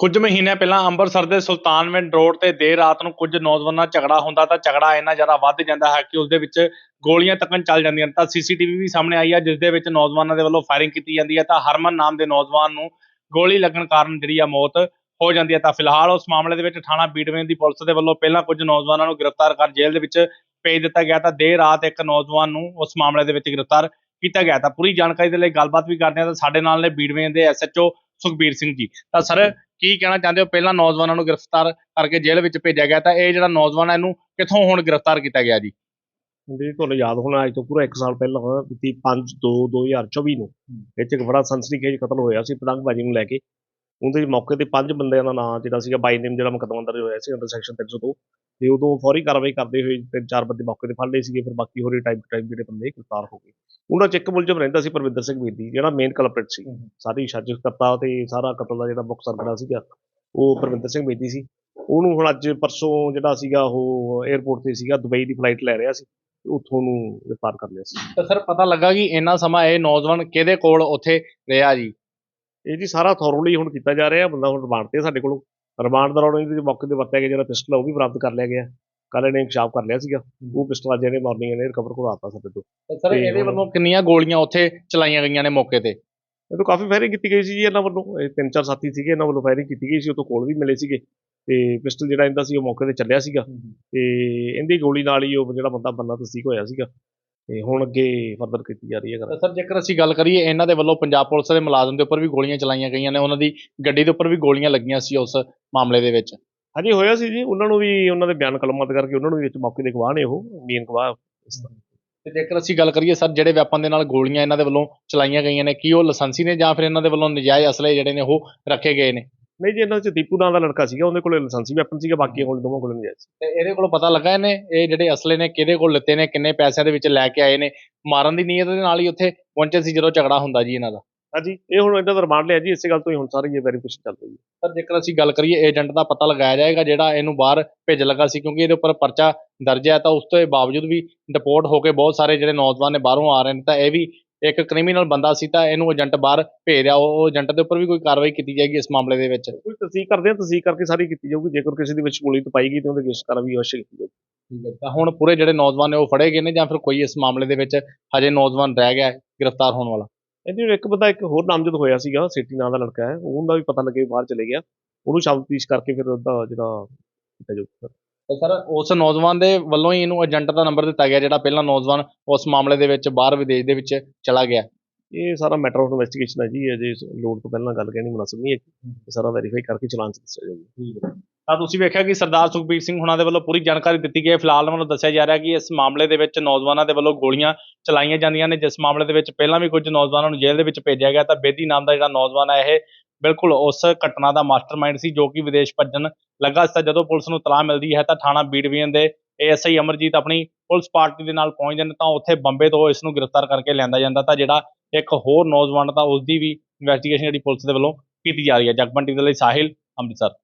ਕੁਝ ਮਹੀਨੇ ਪਹਿਲਾਂ ਅੰਮ੍ਰਿਤਸਰ ਦੇ ਸੁਲਤਾਨਵਿੰਡ ਰੋਡ ਤੇ ਦੇਰ ਰਾਤ ਨੂੰ ਕੁਝ ਨੌਜਵਾਨਾਂ ਝਗੜਾ ਹੁੰਦਾ ਤਾਂ ਝਗੜਾ ਇੰਨਾ ਜ਼ਿਆਦਾ ਵੱਧ ਜਾਂਦਾ ਹੈ ਕਿ ਉਸ ਦੇ ਵਿੱਚ ਗੋਲੀਆਂ ਤੱਕਣ ਚੱਲ ਜਾਂਦੀਆਂ ਨੇ। ਤਾਂ ਸੀਸੀਟੀਵੀ ਵੀ ਸਾਹਮਣੇ ਆਈ ਹੈ, ਜਿਸ ਦੇ ਵਿੱਚ ਨੌਜਵਾਨਾਂ ਦੇ ਵੱਲੋਂ ਫਾਇਰਿੰਗ ਕੀਤੀ ਜਾਂਦੀ ਹੈ। ਤਾਂ ਹਰਮਨ ਨਾਮ ਦੇ ਨੌਜਵਾਨ ਨੂੰ ਗੋਲੀ ਲੱਗਣ ਕਾਰਨ ਜਿਹੜੀ ਆ ਮੌਤ ਹੋ ਜਾਂਦੀ ਹੈ। ਤਾਂ ਫਿਲਹਾਲ ਉਸ ਮਾਮਲੇ ਦੇ ਵਿੱਚ ਥਾਣਾ ਬੀਟਵੇਨ ਦੀ ਪੁਲਿਸ ਦੇ ਵੱਲੋਂ ਪਹਿਲਾਂ ਕੁਝ ਨੌਜਵਾਨਾਂ ਨੂੰ ਗ੍ਰਿਫਤਾਰ ਕਰ ਜੇਲ੍ਹ ਦੇ ਵਿੱਚ ਭੇਜ ਦਿੱਤਾ ਗਿਆ। ਤਾਂ ਦੇਰ ਰਾਤ ਇੱਕ ਨੌਜਵਾਨ ਨੂੰ ਉਸ ਮਾਮਲੇ ਦੇ ਵਿੱਚ ਗ੍ਰਿਫਤਾਰ ਕੀਤਾ ਗਿਆ। ਤਾਂ ਪੂਰੀ ਜਾਣਕਾਰੀ ਦੇ ਲਈ ਗੱਲਬਾਤ ਵੀ ਕਰਦੇ ਹਾਂ। ਤਾਂ ਸਾਡੇ ਨਾਲ ਨੇ ਬੀਟਵੇਨ ਦੇ ਐਸਐਚਓ ਸੁਖਬੀਰ ਸਿੰਘ ਜੀ। ਤਾਂ ਸਰ ਕੀ ਕਹਿਣਾ ਚਾਹੁੰਦੇ ਹੋ? ਪਹਿਲਾਂ ਨੌਜਵਾਨਾਂ ਨੂੰ ਗ੍ਰਿਫਤਾਰ ਕਰਕੇ ਜੇਲ੍ਹ ਵਿੱਚ ਭੇਜਿਆ ਗਿਆ ਤਾਂ ਇਹ ਜਿਹੜਾ ਨੌਜਵਾਨ ਹੈ ਇਹਨੂੰ ਕਿੱਥੋਂ ਹੁਣ ਗ੍ਰਿਫਤਾਰ ਕੀਤਾ ਗਿਆ ਜੀ? ਜੀ ਤੁਹਾਨੂੰ ਯਾਦ ਹੋਣਾ ਅੱਜ ਤੋਂ ਪੂਰਾ 1 ਸਾਲ ਪਹਿਲਾਂ ਬੀਤੀ 5 2 2024 ਨੂੰ ਵਿੱਚ ਇੱਕ ਬੜਾ ਸਨਸਨੀਖੇਜ ਕਤਲ ਹੋਇਆ ਸੀ ਪਤੰਗਬਾਜ਼ੀ ਨੂੰ ਲੈ ਕੇ। ਉਹਦੇ ਮੌਕੇ ਤੇ ਪੰਜ ਬੰਦਿਆਂ ਦਾ ਨਾਮ ਜਿਹੜਾ ਸੀਗਾ ਬਾਈ ਨੇਮ ਜਿਹੜਾ ਮੁਕੱਦਮਾ ਦਰਜ ਹੋਇਆ ਸੀ ਅੰਡਰ ਸੈਕਸ਼ਨ 302 ਤੇ ਉਦੋਂ ਫੌਰੀ ਕਾਰਵਾਈ ਕਰਦੇ ਹੋਏ ਤਿੰਨ ਚਾਰ ਬੰਦੇ ਮੌਕੇ ਤੇ ਫੜ ਲਏ ਸੀਗੇ ਫਿਰ ਬਾਕੀ ਹੋਰੇ ਟਾਈਮ ਟਾਈਮ ਜਿਹੜੇ ਬੰਦੇ ਗ੍ਰਿਫਤਾਰ ਹੋ ਗਏ। ਉਹਨਾਂ ਚ ਇੱਕ ਮੁਲਜ਼ਮ ਰਹਿੰਦਾ ਸੀ ਪਰਵਿੰਦਰ ਸਿੰਘ ਬੇਦੀ ਜਿਹੜਾ ਮੇਨ ਕਲਪਰੇਟ ਸੀ। ਸਾਰੀ ਸਾਜ਼ਿਸ਼ ਕਰਤਾ ਤੇ ਸਾਰਾ ਕਤਲ ਦਾ ਜਿਹੜਾ ਮੁੱਖ ਸਰਗੜਾ ਸੀਗਾ ਉਹ ਪਰਵਿੰਦਰ ਸਿੰਘ ਬੇਦੀ ਸੀ। ਉਹਨੂੰ ਹੁਣ ਅੱਜ ਪਰਸੋਂ ਜਿਹੜਾ ਸੀਗਾ ਉਹ 에ਅਰਪੋਰਟ ਤੇ ਸੀਗਾ ਦੁਬਈ ਦੀ ਫਲਾਈਟ ਲੈ ਰਿਹਾ ਸੀ ਉੱਥੋਂ ਨੂੰ ਗ੍ਰਿਫਤਾਰ ਕਰ ਲਿਆ ਸੀ। ਤਾਂ ਸਰ ਪਤਾ ਲੱਗਾ ਕਿ ਇੰਨਾ ਸਮਾਂ ਇਹ ਨੌਜਵਾਨ ਕਿਹਦੇ ਕੋਲ ਉੱਥੇ ਰਿਹਾ ਜੀ? ਇਹ ਜੀ ਸਾਰਾ ਥੋਰਲੀ ਹੁਣ ਕੀਤਾ ਜਾ ਰਿਹਾ ਬੰਦਾ ਹੁਣ ਰਿਮਾਂਡ ਤੇ ਸਾਡੇ ਕੋਲੋਂ। ਰਿਮਾਂਡ ਦੌਰਾਨ ਇਹਦੇ ਮੌਕੇ ਤੇ ਵਰਤਿਆ ਗਿਆ ਜਿਹੜਾ ਪਿਸਟਲ ਉਹ ਵੀ ਬਰਾਮਦ ਕਰ ਲਿਆ ਗਿਆ। ਕੱਲ ਇਹਨੇ ਇਨਕਸ਼ਾਫ ਕਰ ਲਿਆ ਸੀਗਾ। ਉਹ ਪਿਸਟਲ ਅੱਜ ਇਹਨੇ ਮਾਰਨਿੰਗ ਇਹਨੇ ਰਿਕਵਰ ਕਰਵਾਤਾ ਸਾਡੇ ਤੋਂ। ਸਰ ਇਹਦੇ ਵੱਲੋਂ ਕਿੰਨੀਆਂ ਗੋਲੀਆਂ ਉੱਥੇ ਚਲਾਈਆਂ ਗਈਆਂ ਨੇ ਮੌਕੇ ਤੇ? ਇਹ ਤੋਂ ਕਾਫੀ ਫਾਇਰਿੰਗ ਕੀਤੀ ਗਈ ਸੀ ਜੀ ਇਹਨਾਂ ਵੱਲੋਂ। ਇਹ ਤਿੰਨ ਚਾਰ ਸਾਥੀ ਸੀਗੇ ਇਹਨਾਂ ਵੱਲੋਂ ਫਾਇਰਿੰਗ ਕੀਤੀ ਗਈ ਸੀ ਉਹ ਤੋਂ ਕੋਲ ਵੀ ਮਿਲੇ ਸੀਗੇ। ਤੇ ਪਿਸਟਲ ਜਿਹੜਾ ਇਹਦਾ ਸੀ ਉਹ ਮੌਕੇ ਤੇ ਚੱਲਿਆ ਸੀਗਾ। ਤੇ ਇਹਦੀ ਗੋਲੀ ਨਾਲ ਹੀ ਉਹ ਜਿਹੜਾ ਬੰਦਾ ਬੰਦਾ ਤਸਦੀਕ ਹੋਇਆ ਸੀਗਾ। ਤੇ ਹੁਣ ਅੱਗੇ ਫਰਦਰ ਕੀਤੀ ਜਾ ਰਹੀ ਹੈ ਗੱਲ ਸਰ ਜੇਕਰ ਅਸੀਂ ਗੱਲ ਕਰੀਏ ਇਹਨਾਂ ਦੇ ਵੱਲੋਂ ਪੰਜਾਬ ਪੁਲਿਸ ਦੇ ਮੁਲਾਜ਼ਮ ਦੇ ਉੱਪਰ ਵੀ ਗੋਲੀਆਂ ਚਲਾਈਆਂ ਗਈਆਂ ਨੇ ਉਹਨਾਂ ਦੀ ਗੱਡੀ ਦੇ ਉੱਪਰ ਵੀ ਗੋਲੀਆਂ ਲੱਗੀਆਂ ਸੀ ਉਸ ਮਾਮਲੇ ਦੇ ਵਿੱਚ। ਹਾਂਜੀ ਹੋਇਆ ਸੀ ਜੀ ਉਹਨਾਂ ਨੂੰ ਵੀ ਉਹਨਾਂ ਦੇ ਬਿਆਨ ਕਲਮਤ ਕਰਕੇ ਉਹਨਾਂ ਨੂੰ ਵੀ ਵਿੱਚ ਮੌਕੇ ਦੇ ਗਵਾਹ ਨੇ ਉਹ ਮੇਨ ਗਵਾਹ ਤੇ ਜੇਕਰ ਅਸੀਂ ਗੱਲ ਕਰੀਏ ਸਰ ਜਿਹੜੇ ਵੈਪਨ ਦੇ ਨਾਲ ਗੋਲੀਆਂ ਇਹਨਾਂ ਦੇ ਵੱਲੋਂ ਚਲਾਈਆਂ ਗਈਆਂ ਨੇ ਕੀ ਉਹ ਲਾਇਸੈਂਸੀ ਨੇ ਜਾਂ ਫਿਰ ਇਹਨਾਂ ਦੇ ਵੱਲੋਂ ਨਜਾਇਜ਼ ਅਸਲੇ ਜਿਹੜੇ ਨੇ ਉਹ ਰੱਖੇ ਗਏ ਨੇ? ਨਹੀਂ ਜੀ ਇਹਨਾਂ ਚ ਦੀਪੂ ਨਾਂ ਦਾ ਲੜਕਾ ਸੀਗਾ ਉਹਦੇ ਕੋਲੇ ਲਾਇਸੈਂਸੀ ਵੈਪਨ ਸੀਗਾ ਬਾਕੀ ਕੋਲ ਦੋਵਾਂ ਕੋਲ ਨਜਾਇਜ਼ ਸੀ। ਤੇ ਇਹਦੇ ਕੋਲੋਂ ਪਤਾ ਲੱਗਾ ਇਹਨੇ ਇਹ ਜਿਹੜੇ ਅਸਲੇ ਨੇ ਕਿਹਦੇ ਕੋਲ ਲਿੱਤੇ ਨੇ ਕਿੰਨੇ ਪੈਸਿਆਂ ਦੇ ਵਿੱਚ ਲੈ ਕੇ ਆਏ ਨੇ ਮਾਰਨ ਦੀ ਨੀਅਤ ਦੇ ਨਾਲ ਹੀ ਉੱਥੇ ਪਹੁੰਚੇ ਸੀ ਜਦੋਂ ਝਗੜਾ ਹੁੰਦਾ ਜੀ ਇਹਨਾਂ ਦਾ। ਹਾਂਜੀ ਇਹ ਹੁਣ ਇਹਨਾਂ ਦਾ ਰਿਮਾਂਡ ਲਿਆ ਜੀ ਇਸੇ ਗੱਲ ਤੋਂ ਹੀ ਹੁਣ ਸਾਰੀ ਇਹ ਵੈਰੀਫਿਕੇਸ਼ਨ ਚੱਲ ਰਹੀ ਹੈ। ਸਰ ਜੇਕਰ ਅਸੀਂ ਗੱਲ ਕਰੀਏ ਏਜੰਟ ਦਾ ਪਤਾ ਲਗਾਇਆ ਜਾਏਗਾ ਜਿਹੜਾ ਇਹਨੂੰ ਬਾਹਰ ਭੇਜ ਲੱਗਾ ਸੀ ਕਿਉਂਕਿ ਇਹਦੇ ਉੱਪਰ ਪਰਚਾ ਦਰਜ ਹੈ ਤਾਂ ਉਸ ਤੋਂ ਬਾਵਜੂਦ ਵੀ ਡਿਪੋਰਟ ਹੋ ਕੇ ਬਹੁਤ ਸਾਰੇ ਜਿਹੜੇ ਨੌਜਵਾਨ ਨੇ ਬਾਹਰੋਂ ਆ ਰਹੇ ਨੇ ਤਾਂ ਇਹ ਵੀ ਇੱਕ ਕ੍ਰਿਮੀਨਲ ਬੰਦਾ ਸੀ ਤਾਂ ਇਹਨੂੰ ਏਜੰਟ ਬਾਹਰ ਭੇਜ ਰਿਹਾ ਉਹ ਏਜੰਟ ਦੇ ਉੱਪਰ ਵੀ ਕੋਈ ਕਾਰਵਾਈ ਕੀਤੀ ਜਾਏਗੀ ਇਸ ਮਾਮਲੇ ਦੇ ਵਿੱਚ। ਕੋਈ ਤਸਦੀਕ ਕਰਦੇ ਆ ਤਸਦੀਕ ਕਰਕੇ ਸਾਰੀ ਕੀਤੀ ਜਾਊਗੀ ਜੇਕਰ ਕਿਸੇ ਦੇ ਵਿੱਚ ਗੋਲੀ ਪਾਈਗੀ ਤੇ ਉਹਦੇ ਕੇਸ ਕਾਰਵਾਈ ਅਵශ්ୟ ਕੀਤੀ ਜਾਊਗੀ। ਠੀਕ ਹੈ ਤਾਂ ਹੁਣ ਪੂਰੇ ਜਿਹੜੇ ਨੌਜਵਾਨ ਨੇ ਉਹ ਫੜੇ ਗਏ ਨੇ ਜਾਂ ਫਿਰ ਕੋਈ ਇਸ ਮਾਮਲੇ ਦੇ ਵਿੱਚ ਹਜੇ ਨੌਜਵਾਨ ਰਹਿ ਗਿਆ ਗ੍ਰਿਫਤਾਰ ਹੋਣ ਵਾਲਾ? ਇਹਦੇ ਵਿੱਚ ਇੱਕ ਬੰਦਾ ਇੱਕ ਹੋਰ ਨਾਮਜ਼ਦ ਹੋਇਆ ਸੀਗਾ ਸਿਟੀ ਨਾਂ ਦਾ ਲੜਕਾ ਹੈ ਉਹਦਾ ਵੀ ਪਤਾ ਲੱਗੇ ਬਾਹਰ ਚਲੇ ਗਿਆ ਉਹਨੂੰ ਸ਼ਬਦ ਪੀਸ਼ ਕਰਕੇ ਫਿਰ ਉਹਦਾ ਜਿਹੜਾ ਕੀਤਾ ਜਾਊਗਾ। ਤਾਂ ਸਰ ਉਸ ਨੌਜਵਾਨ ਦੇ ਵੱਲੋਂ ਹੀ ਇਹਨੂੰ ਏਜੰਟ ਦਾ ਨੰਬਰ ਦਿੱਤਾ ਗਿਆ ਜਿਹੜਾ ਪਹਿਲਾਂ ਨੌਜਵਾਨ ਉਸ ਮਾਮਲੇ ਦੇ ਵਿੱਚ ਬਾਹਰ ਵਿਦੇਸ਼ ਦੇ ਵਿੱਚ ਚਲਾ ਗਿਆ। ਇਹ ਸਾਰਾ ਮੈਟਰ ਆਫ ਇਨਵੈਸਟੀਗੇਸ਼ਨ ਹੈ ਜੀ ਅਜੇ ਲੋਡ ਤੋਂ ਪਹਿਲਾਂ ਗੱਲ ਕਹਿਣੀ ਮੁਨਾਸਬ ਨਹੀਂ ਹੈ ਸਾਰਾ ਵੈਰੀਫਾਈ ਕਰਕੇ ਚਲਾਨ ਚ ਦੱਸਿਆ ਜਾਊਗਾ ਤਾਂ ਤੁਸੀਂ ਵੇਖਿਆ ਕਿ ਸਰਦਾਰ ਸੁਖਬੀਰ ਸਿੰਘ ਹੁਣਾਂ ਦੇ ਵੱਲੋਂ ਪੂਰੀ ਜਾਣਕਾਰੀ ਦਿੱਤੀ ਗਈ ਹੈ। ਫਿਲਹਾਲ ਵੱਲੋਂ ਦੱਸਿਆ ਜਾ ਰਿਹਾ ਕਿ ਇਸ ਮਾਮਲੇ ਦੇ ਵਿੱਚ ਨੌਜਵਾਨਾਂ ਦੇ ਵੱਲੋਂ ਗੋਲੀਆਂ ਚਲਾਈਆਂ ਜਾਂਦੀਆਂ ਨੇ। ਜਿਸ ਮਾਮਲੇ ਦੇ ਵਿੱਚ ਪਹਿਲਾਂ ਵੀ ਕੁਝ ਨੌਜਵਾਨਾਂ ਨੂੰ ਜੇਲ੍ਹ ਦੇ ਵਿੱਚ ਭੇਜਿਆ ਗਿਆ ਤਾਂ ਬੇਦੀ ਨਾਮ ਦਾ ਜਿਹੜਾ ਨੌਜਵਾਨ ਹੈ ਇਹ ਬਿਲਕੁਲ ਉਸ ਘਟਨਾ ਦਾ ਮਾਸਟਰਮਾਈਂਡ ਸੀ ਜੋ ਕਿ ਵਿਦੇਸ਼ ਭੱਜਣ ਲੱਗਾ ਸੀ। ਜਦੋਂ ਪੁਲਿਸ ਨੂੰ ਤਲਾਹ ਮਿਲਦੀ ਹੈ ਤਾਂ ਥਾਣਾ ਬੀਡਵੀਨ ਦੇ ਏਐਸਆਈ ਅਮਰਜੀਤ ਆਪਣੀ ਪੁਲਿਸ ਪਾਰਟੀ ਦੇ ਨਾਲ ਪਹੁੰਚਦੇ ਨੇ ਤਾਂ ਉੱਥੇ ਬੰਬੇ ਤੋਂ ਇਸ ਨੂੰ ਗ੍ਰਿਫਤਾਰ ਕਰਕੇ ਲਿਆਂਦਾ ਜਾਂਦਾ ਤਾਂ ਜਿਹੜਾ ਇੱਕ ਹੋਰ ਨੌਜਵਾਨ ਤਾਂ ਉਸ ਦੀ ਵੀ ਇਨਵੈਸਟੀਗੇਸ਼ਨ ਜਿਹੜੀ ਪੁਲਿਸ ਦੇ ਵੱਲੋਂ ਕੀਤੀ ਜਾ ਰਹੀ ਹੈ। ਜਗਬੰਟੀ ਦੇ ਲਈ ਸਾਹਿਲ, ਅੰਮ੍ਰਿਤਸਰ।